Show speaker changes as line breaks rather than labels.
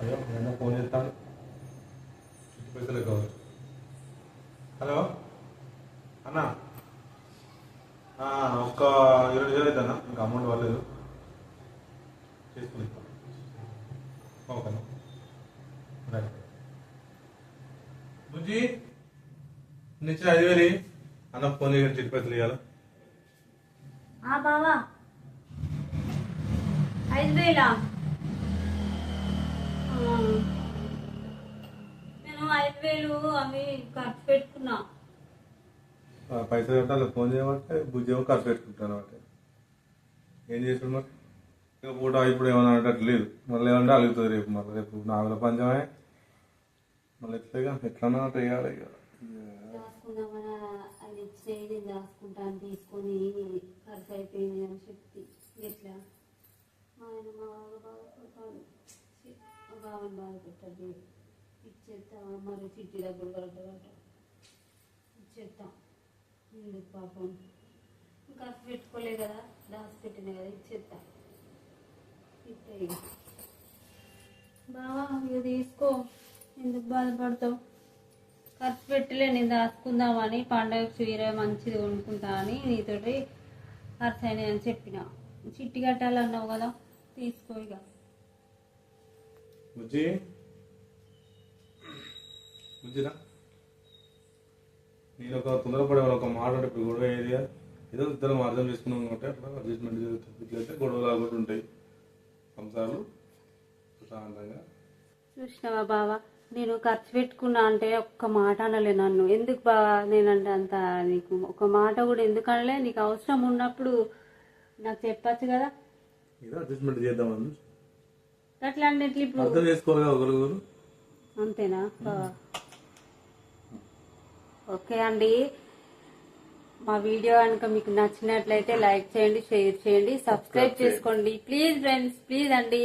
అయ్యో నేను ఫోన్ చేస్తాను. చుట్టూ పైసలు కావాలి. హలో? అన్న? ఆ, ఒక్క ఇరవై వేలు అవుతుందన్న. ఇంకా అమౌంట్ పర్లేదు చేసుకుని ఓకేనా రైట్. బుజ్జి నుంచి ఐదు వేలు. అన్న ఫోన్ చేసి చిట్టి పైసలు ఇవ్వాలి
ఆ బావా. ఐదు వేలా? వేలు అవి ఖర్చు పెట్టుకున్నా.
పైసలు కట్టాలి ఫోన్ చేయమంటే బుజ్జి ఏమో ఖర్చు పెట్టుకుంటాను అంటే. ఏం చేసాడు మరి? ఇక పూట ఇప్పుడు ఏమన్నా అంటే లేదు. మళ్ళీ ఏమంటే అలుగుతుంది రేపు మళ్ళీ రేపు నాగుల పంచమే. మళ్ళీ ఎట్లా ఎట్లన్నా అంటే వేయాలి ఇక.
దాచుకుందామని అది ఇచ్చేది దాచుకుంటాను తీసుకొని ఖర్చు అయిపోయింది అని చెప్పి. ఎట్లా? మా ఆయన మా బాగా బాధపడతాడు ఛీ, మా బావని బాధపెట్టాడు ఇచ్చేద్దాం మరి చిట్టి డబ్బులు కలగట ఇచ్చేద్దాం ఎందుకు పాపం. ఖర్చు పెట్టుకోలే కదా దాచిపెట్టిన కదా ఇచ్చేద్దాం ఇట్టే ఇక. బావా ఇక తీసుకో. ఎందుకు బాధపడతావు? ఖర్చు పెట్టలే నేను దాచుకుందామని పండగ చీర మంచిది కొనుక్కుంటా అని నీతోటి ఖర్చు అయినాయి అని చెప్పిన. చిట్టి కట్టాలన్నావు కదా తీసుకో ఇక.
బుజ్జిరా నేను ఒక తొందరపడే ఒక మాట అంటే ఇప్పుడు గొడవ ఏరియా ఏదో ఇద్దరం అర్థం చేసుకున్నాం కాబట్టి అట్లా అడ్జస్ట్మెంట్ జరుగుతుంది. ఇట్లయితే గొడవలు ఆగొట్టు ఉంటాయి. సంసారాలు ప్రశాంతంగా.
చూసినావా బావా? నేను ఖర్చు పెట్టుకున్నా అంటే ఒక్క మాట అనలే నన్ను. ఎందుకు బావా? నేనంటే అంత నీకు ఒక మాట కూడా ఎందుకు అనలే? నీకు అవసరం ఉన్నప్పుడు నాకు చెప్పచ్చు కదా.
ఏదో అడ్జస్ట్మెంట్ చేద్దామని.
అట్లా అన్నిట్లు ఇప్పుడు
అర్థం చేసుకోవాలి
అంతేనా బావా? ఓకే అండి. మా వీడియో కనుక మీకు నచ్చినట్లయితే లైక్ చేయండి షేర్ చేయండి సబ్స్క్రైబ్ చేసుకోండి. ప్లీజ్ ఫ్రెండ్స్ ప్లీజ్ అండి.